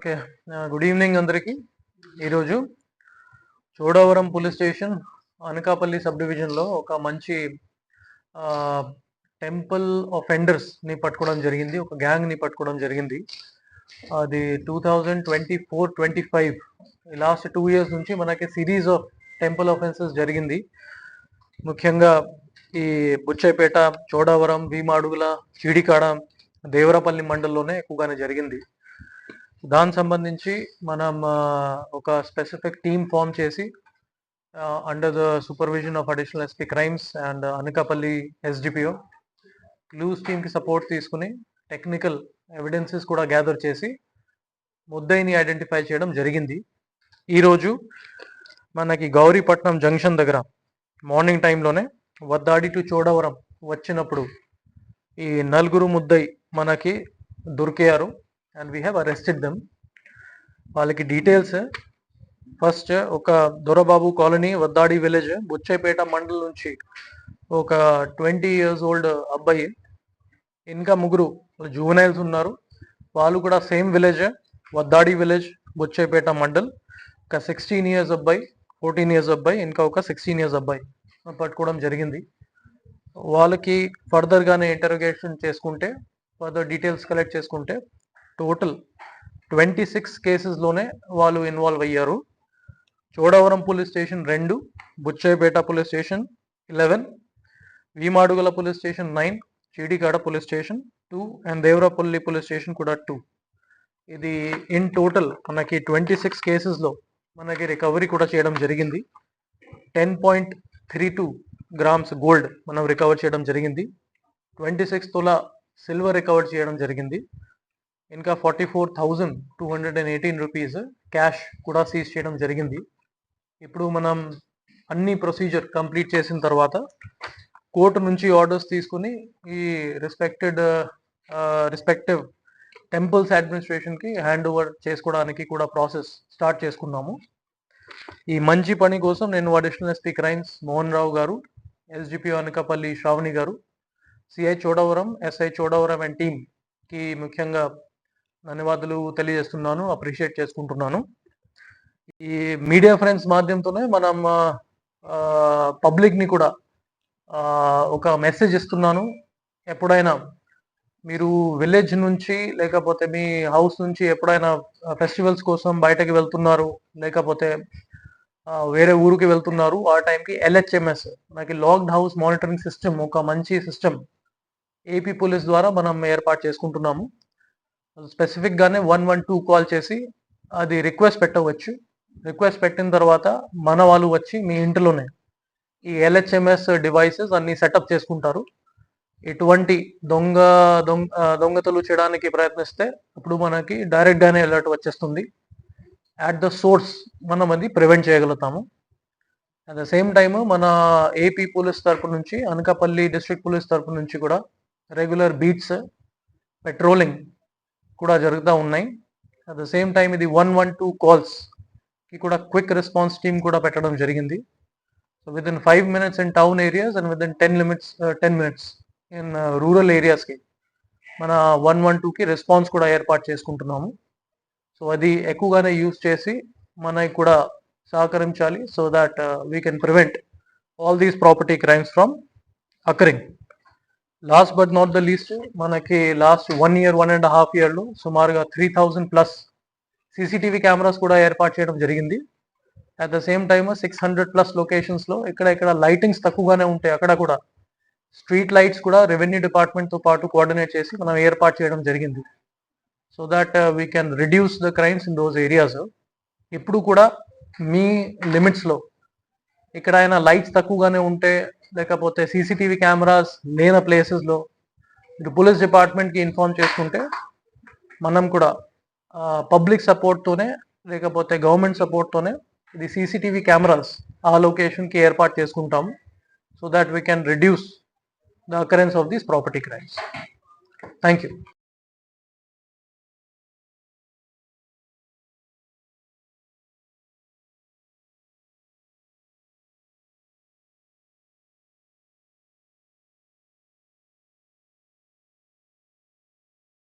Okay. Good evening అందరికీ. ఈరోజు Chodavaram police station Anakapalli sub డివిజన్లో ఒక మంచి టెంపుల్ ఆఫెండర్స్ని పట్టుకోవడం జరిగింది. ఒక గ్యాంగ్ని పట్టుకోవడం జరిగింది. అది two thousand twenty four twenty five last two years నుంచి మనకి సిరీస్ ఆఫ్ టెంపుల్ ఆఫెన్సెస్ జరిగింది. ముఖ్యంగా ఈ బుచ్చైపేట చోడవరం భీమాడుగుల చీడికాడ దేవరపల్లి మండలంలోనే ఎక్కువగానే జరిగింది. దానికి సంబంధించి మనం ఒక స్పెసిఫిక్ టీమ్ ఫామ్ చేసి under the supervision of additional SP crimes and Anakapalli SDPO clues టీమ్కి సపోర్ట్ తీసుకుని టెక్నికల్ ఎవిడెన్సెస్ కూడా గ్యాదర్ చేసి ముద్దయిని ఐడెంటిఫై చేయడం జరిగింది. ఈరోజు మనకి గౌరీపట్నం జంక్షన్ దగ్గర మార్నింగ్ టైంలోనే వద్దాడి టు చోడవరం వచ్చినప్పుడు ఈ నలుగురు ముద్దై మనకి దొరికారు and we have arrested them వాళ్ళకి డీటెయిల్స్ ఫస్ట్ ఒక దొరబాబు కాలనీ వద్దాడి విలేజ్ బుచ్చేపేట మండల్ నుంచి ఒక ట్వంటీ ఇయర్స్ ఓల్డ్ అబ్బాయి ఇంకా ముగ్గురు జూవనైల్స్ ఉన్నారు. వాళ్ళు కూడా same village Vaddadi village Buchaiahpeta mandal. ఒక సిక్స్టీన్ ఇయర్స్ అబ్బాయి ఫోర్టీన్ ఇయర్స్ అబ్బాయి ఇంకా ఒక సిక్స్టీన్ ఇయర్స్ అబ్బాయి పట్టుకోవడం జరిగింది. వాళ్ళకి ఫర్దర్గానే ఇంటరోగేషన్ చేసుకుంటే ఫర్దర్ డీటెయిల్స్ కలెక్ట్ చేసుకుంటే టోటల్ ట్వంటీ సిక్స్ కేసెస్లోనే వాళ్ళు ఇన్వాల్వ్ అయ్యారు. చోడవరం పోలీస్ స్టేషన్ రెండు Buchayyapeta police station eleven V Madugula police station nine Cheedikada police station two and Devarapalli police station కూడా టూ ఇది ఇన్ టోటల్ మనకి ట్వంటీ సిక్స్ కేసెస్లో మనకి రికవరీ కూడా చేయడం జరిగింది. Ten point three two grams gold మనం రికవర్ చేయడం జరిగింది. Twenty six tola silver recover చేయడం జరిగింది. ఇంకా forty four thousand two hundred and eighteen rupees cash కూడా సీజ్ చేయడం జరిగింది. ఇప్పుడు మనం అన్ని ప్రొసీజర్ కంప్లీట్ చేసిన తర్వాత కోర్టు నుంచి ఆర్డర్స్ తీసుకుని ఈ రెస్పెక్టెడ్ రెస్పెక్టివ్ టెంపుల్స్ అడ్మినిస్ట్రేషన్కి హ్యాండ్ ఓవర్ చేసుకోవడానికి కూడా ప్రాసెస్ స్టార్ట్ చేసుకున్నాము. ఈ మంచి పని కోసం నేను additional SP crimes Mohan Rao garu SGP Anakapalli Sravani garu CI Chodavaram SI Chodavaram and టీమ్కి ముఖ్యంగా ధన్యవాదాలు తెలియజేస్తున్నాను అప్రిషియేట్ చేసుకుంటున్నాను. ఈ మీడియా ఫ్రెండ్స్ మాధ్యమంతోనే మనం పబ్లిక్ని కూడా ఒక మెసేజ్ ఇస్తున్నాను. ఎప్పుడైనా మీరు విలేజ్ నుంచి లేకపోతే మీ హౌస్ నుంచి ఎప్పుడైనా ఫెస్టివల్స్ కోసం బయటకి వెళ్తున్నారు లేకపోతే వేరే ఊరికి వెళ్తున్నారు ఆ టైంకి ఎల్హెచ్ఎంఎస్ మనకి లాక్డ్ హౌస్ మానిటరింగ్ సిస్టమ్ ఒక మంచి సిస్టమ్ ఏపీ పోలీస్ ద్వారా మనం ఏర్పాటు చేసుకుంటున్నాము. స్పెసిఫిక్ గానే వన్ వన్ టూ కాల్ చేసి అది రిక్వెస్ట్ పెట్టవచ్చు. రిక్వెస్ట్ పెట్టిన తర్వాత మన వాళ్ళు వచ్చి మీ ఇంటిలోనే ఈ ఎల్హెచ్ఎంఎస్ డివైసెస్ అన్ని సెటప్ చేసుకుంటారు. ఇటువంటి దొంగ దొంగ దొంగతలు చేయడానికి ప్రయత్నిస్తే అప్పుడు మనకి డైరెక్ట్గానే అలర్ట్ వచ్చేస్తుంది. యాట్ ద సోర్స్ మనం అది ప్రివెంట్ చేయగలుగుతాము. అట్ ద సేమ్ టైమ్ మన ఏపీ పోలీస్ తరపు నుంచి అనకాపల్లి డిస్ట్రిక్ట్ పోలీస్ తరపు నుంచి కూడా రెగ్యులర్ బీట్స్ పెట్రోలింగ్ కూడా జరుగుతూ ఉన్నాయి. అట్ ద సేమ్ టైం ఇది వన్ వన్ టూ కాల్స్కి కూడా క్విక్ రెస్పాన్స్ టీమ్ కూడా పెట్టడం జరిగింది. So within five minutes in town areas and within ten limits ten minutes in rural ఏరియాస్కి మన వన్ వన్ టూకి రెస్పాన్స్ కూడా ఏర్పాటు చేసుకుంటున్నాము. సో అది ఎక్కువగానే యూజ్ చేసి మనకి కూడా సహకరించాలి so that we can prevent all these property crimes from occurring last but not the least మనకి last one year one and half ఇయర్లో సుమారుగా three thousand plus CCTV cameras కూడా ఏర్పాటు చేయడం జరిగింది. At the same time six hundred plus లొకేషన్స్లో ఇక్కడ ఇక్కడ lightings తక్కువగానే ఉంటాయి అక్కడ కూడా స్ట్రీట్ లైట్స్ కూడా రెవెన్యూ డిపార్ట్మెంట్తో పాటు కోఆర్డినేట్ చేసి మనం ఏర్పాటు చేయడం జరిగింది. So that we can reduce the crimes in those areas ఇప్పుడు కూడా మీ లిమిట్స్లో ఎక్కడైనా లైట్స్ తక్కువగానే ఉంటే లేకపోతే సీసీటీవీ కెమెరాస్ లేని ప్లేసెస్లో మీరు పోలీస్ డిపార్ట్మెంట్కి ఇన్ఫార్మ్ చేసుకుంటే మనం కూడా పబ్లిక్ సపోర్ట్తోనే లేకపోతే గవర్నమెంట్ సపోర్ట్తోనే ఇది సీసీటీవీ కెమెరాస్ ఆ లొకేషన్కి ఏర్పాటు చేసుకుంటాము. So that we can reduce the occurrence of these property crimes thank you